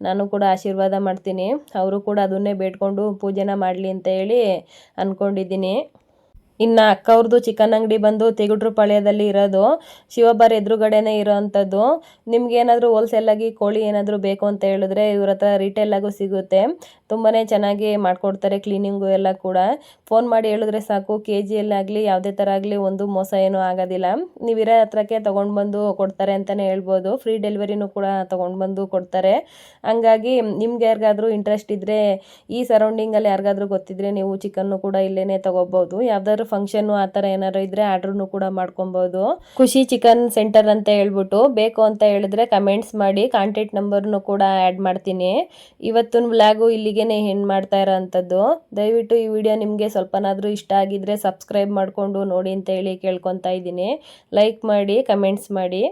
ನಾನು ಕೂಡ ಆಶೀರ್ವಾದ ಮಾಡ್ತೀನಿ. ಅವರು ಕೂಡ ಅದನ್ನೇ ಬೇಡ್ಕೊಂಡು ಪೂಜೆನ ಮಾಡಲಿ ಅಂತ ಹೇಳಿ ಅಂದ್ಕೊಂಡಿದ್ದೀನಿ ಇನ್ನು ಅಕ್ಕವ್ರದ್ದು ಚಿಕನ್ ಅಂಗಡಿ ಬಂದು ತೆಗುಡ್ರು ಪಾಳ್ಯದಲ್ಲಿ ಇರೋದು. ಶಿವಬ್ಬರ ಎದುರುಗಡೆನೇ ಇರೋ ಅಂಥದ್ದು ನಿಮ್ಗೆ ಏನಾದರೂ ಹೋಲ್ಸೇಲಾಗಿ ಕೋಳಿ ಏನಾದರೂ ಬೇಕು ಅಂತ ಹೇಳಿದ್ರೆ ಇವ್ರ ಹತ್ರ ರಿಟೇಲಾಗೂ ಸಿಗುತ್ತೆ. ತುಂಬಾ ಚೆನ್ನಾಗಿ ಮಾಡಿಕೊಡ್ತಾರೆ ಕ್ಲೀನಿಂಗು ಎಲ್ಲ ಕೂಡ. ಫೋನ್ ಮಾಡಿ ಹೇಳಿದ್ರೆ ಸಾಕು ಕೆ ಜಿಯಲ್ಲಾಗಲಿ ಯಾವುದೇ ಥರ ಆಗಲಿ ಒಂದು ಮೋಸ ಏನೂ ಆಗೋದಿಲ್ಲ. ನೀವಿರೋ ಹತ್ರಕ್ಕೆ ತೊಗೊಂಡು ಬಂದು ಕೊಡ್ತಾರೆ ಅಂತಲೇ ಹೇಳ್ಬೋದು. ಫ್ರೀ ಡೆಲಿವರಿನೂ ಕೂಡ ತೊಗೊಂಡು ಬಂದು ಕೊಡ್ತಾರೆ. ಹಂಗಾಗಿ ನಿಮ್ಗೆ ಯಾರಿಗಾದ್ರೂ ಇಂಟ್ರೆಸ್ಟ್ ಇದ್ದರೆ ಈ ಸರೌಂಡಿಂಗಲ್ಲಿ ಯಾರಿಗಾದ್ರೂ ಗೊತ್ತಿದ್ರೆ ನೀವು ಚಿಕನ್ನು ಕೂಡ ಇಲ್ಲೇ ತೊಗೋಬೋದು. ಯಾವ್ದಾದ್ರು ಫಂಕ್ಷನ್ನು ಆ ಥರ ಏನಾದ್ರು ಇದ್ರೆ ಆರ್ಡ್ರೂ ಕೂಡ ಮಾಡ್ಕೊಬೋದು. ಖುಷಿ ಚಿಕನ್ ಸೆಂಟರ್ ಅಂತ ಹೇಳ್ಬಿಟ್ಟು ಬೇಕು ಅಂತ ಹೇಳಿದ್ರೆ ಕಮೆಂಟ್ಸ್ ಮಾಡಿ ಕಾಂಟ್ಯಾಕ್ಟ್ ನಂಬರ್ನು ಕೂಡ ಆ್ಯಡ್ ಮಾಡ್ತೀನಿ. ಇವತ್ತಿನ ವ್ಲಾಗು ಇಲ್ಲಿಗೆ ಹೆಣ್ಣು ಮಾಡ್ತಾ ಇರೋ ಅಂಥದ್ದು ದಯವಿಟ್ಟು ಈ ವಿಡಿಯೋ ನಿಮಗೆ ಸ್ವಲ್ಪನಾದರೂ ಇಷ್ಟ ಆಗಿದ್ರೆ ಸಬ್ಸ್ಕ್ರೈಬ್ ಮಾಡಿಕೊಂಡು ನೋಡಿ ಅಂತ ಹೇಳಿ ಕೇಳ್ಕೊತಾ ಇದ್ದೀನಿ. ಲೈಕ್ ಮಾಡಿ ಕಮೆಂಟ್ಸ್ ಮಾಡಿ.